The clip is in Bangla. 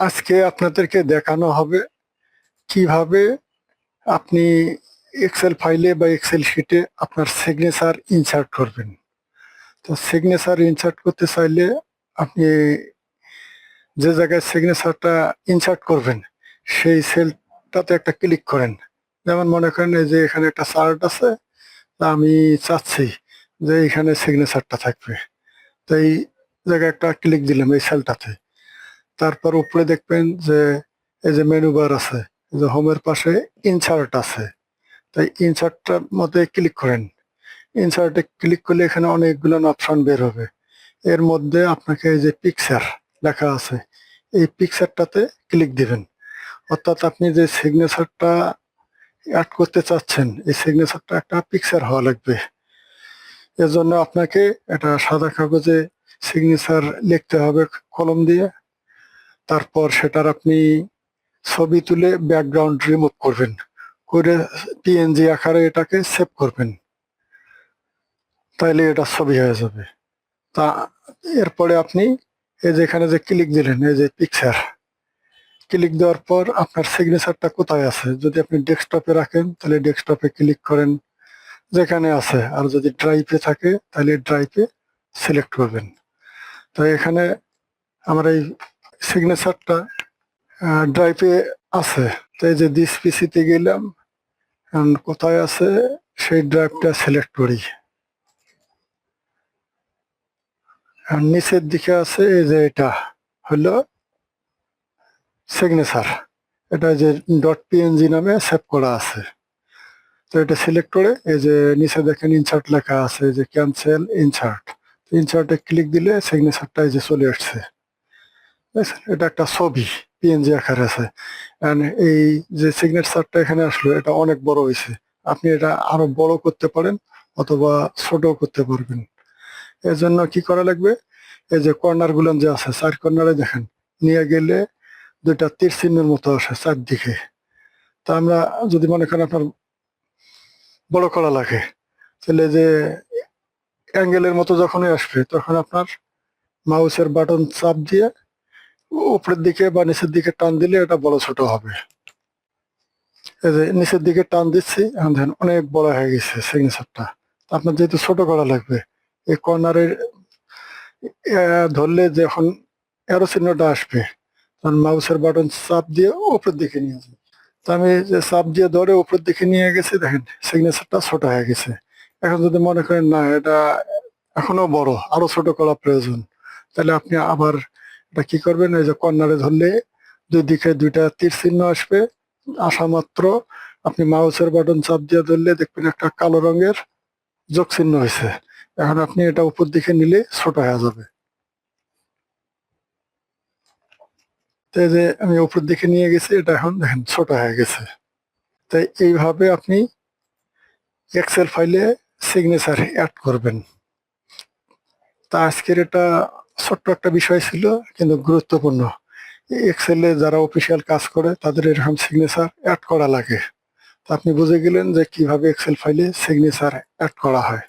আজকে আপনাদেরকে দেখানো হবে কীভাবে আপনি এক্সেল ফাইলে বা এক্সেল শিটে আপনার সিগনেচার ইনসার্ট করবেন। তো সিগনেচার ইনসার্ট করতে চাইলে আপনি যে জায়গায় সিগনেচারটা ইনসার্ট করবেন, সেই সেলটাতে একটা ক্লিক করেন। যেমন মনে করেন এই যে এখানে একটা চার্ট আছে আমি চাচ্ছি যে এখানে সিগনেচারটা থাকবে। তো এই জায়গায় একটা ক্লিক দিলাম এই সেলটাতে তারপর উপরে দেখবেন যে এই যে মেনু বার আছে যে হোমের পাশে ইনসার্ট আছে। তাই ইনসার্টটার মধ্যে ক্লিক করেন। ইনসার্টে ক্লিক করলে এখানে অনেকগুলো অপশন বের হবে। এর মধ্যে আপনাকে এই যে পিকচার লেখা আছে, এই পিকচারটাতে ক্লিক দিবেন। অর্থাৎ আপনি যে সিগনেচারটা অ্যাড করতে চাচ্ছেন, এই সিগনেচারটা একটা পিকচার হওয়া লাগবে। এর জন্য আপনাকে এটা সাদা কাগজে সিগনেচার লিখতে হবে, কলম দিয়ে। তারপর সেটার আপনি ছবি তুলে ব্যাকগ্রাউন্ড রিমুভ করবেন। করে পিএনজি আকারে এটাকে সেভ করবেন। তাইলে এটা ছবি হয়ে যাবে। তা এরপরে আপনি এই যে এখানে যে ক্লিক দিলেন, এই যে পিকচার ক্লিক দেওয়ার পর আপনার সিগনেচারটা কোথায় আছে? যদি আপনি ডেস্কটপে রাখেন, তাহলে ডেস্কটপে ক্লিক করেন যেখানে আছে। আর যদি ড্রাইভে থাকে, তাহলে ড্রাইভে সিলেক্ট করবেন। তো এখানে আমার এই সিগনেচারটা ড্রাইভে আছে। তো এই যে দিস পিসিতে গেলাম কোথায় আছে, সেই ড্রাইভটা সিলেক্ট করি। আর নিচের দিকে আছে, এই যে এটা হলো সিগনেচার এটা যে. ডট পিএনজি নামে সেভ করা আছে। তো এটা সিলেক্ট করে, এই যে নিচে দেখেন ইনসার্ট লেখা আছে, যে ক্যান্সেল ইনসার্ট ইনসার্টে ক্লিক দিলে সিগনেচারটা এই যে চলে আসছে? এটা একটা ছবি পিএনজি আকারে আছে। এই যে সিগনেচারটা এখানে আসলো, এটা অনেক বড় হয়েছে। আপনি এটা আরও বড় করতে পারেন, অথবা ছোট করতে পারবেন। এর জন্য কি করা লাগবে? এই যে কর্নারগুলো যে আছে, চার কর্নারে দেখেন, নিয়ে গেলে দুইটা তীর চিহ্নের মতো আসে চারদিকে। তা আমরা যদি মনে করেন আপনার বড় করা লাগে, তাহলে যে অ্যাঙ্গেলের মতো যখনই আসবে, তখন আপনার মাউসের বাটন চাপ দিয়ে উপরের দিকে বা নিচের দিকে টান দিলে এটা বড় ছোট হবে। এই যে নিচের দিকে টান দিচ্ছি দেখেন অনেক বড় হয়ে গেছে সিগনেচারটা আপনার যেহেতু ছোট করা লাগবে, এই কর্নারের ধরলে যখন এরো চিহ্নটা আসবে, তখন মাউসের বাটন চাপ দিয়ে উপরের দিকে নিয়ে যাবে তো আমি যে চাপ দিয়ে ধরে উপরের দিকে নিয়ে গেছি, দেখেন সিগনেচারটা ছোট হয়ে গেছে। এখন যদি মনে করেন না, এটা এখনও বড়, আরও ছোট করা প্রয়োজন, তাহলে আপনি আবার এটা কি করবেন, এই যে কর্নারে ধরলে দুই দিকে দুইটা তীর চিহ্ন আসবে, আসা মাত্র আপনি মাউসের বাটন চাপ দিয়ে ধরলে দেখবেন একটা কালো রঙের যোগ চিহ্ন হয়েছে। এখন আপনি এটা উপর দিকে নিলে ছোট হয়ে যাবে। যে আমি উপর দিকে নিয়ে গেছি, এটা এখন দেখেন ছোট হয়ে গেছে। তাই এইভাবে আপনি এক্সেল ফাইলে সিগনেচার অ্যাড করবেন। তা আজকের এটা ছোট্ট একটা বিষয় ছিল, কিন্তু গুরুত্বপূর্ণ। এক্সেলে যারা অফিসিয়াল কাজ করে, তাদের এরকম সিগনেচার অ্যাড করা লাগে। তা আপনি বুঝে গেলেন যে কীভাবে এক্সেল ফাইলে সিগনেচার অ্যাড করা হয়।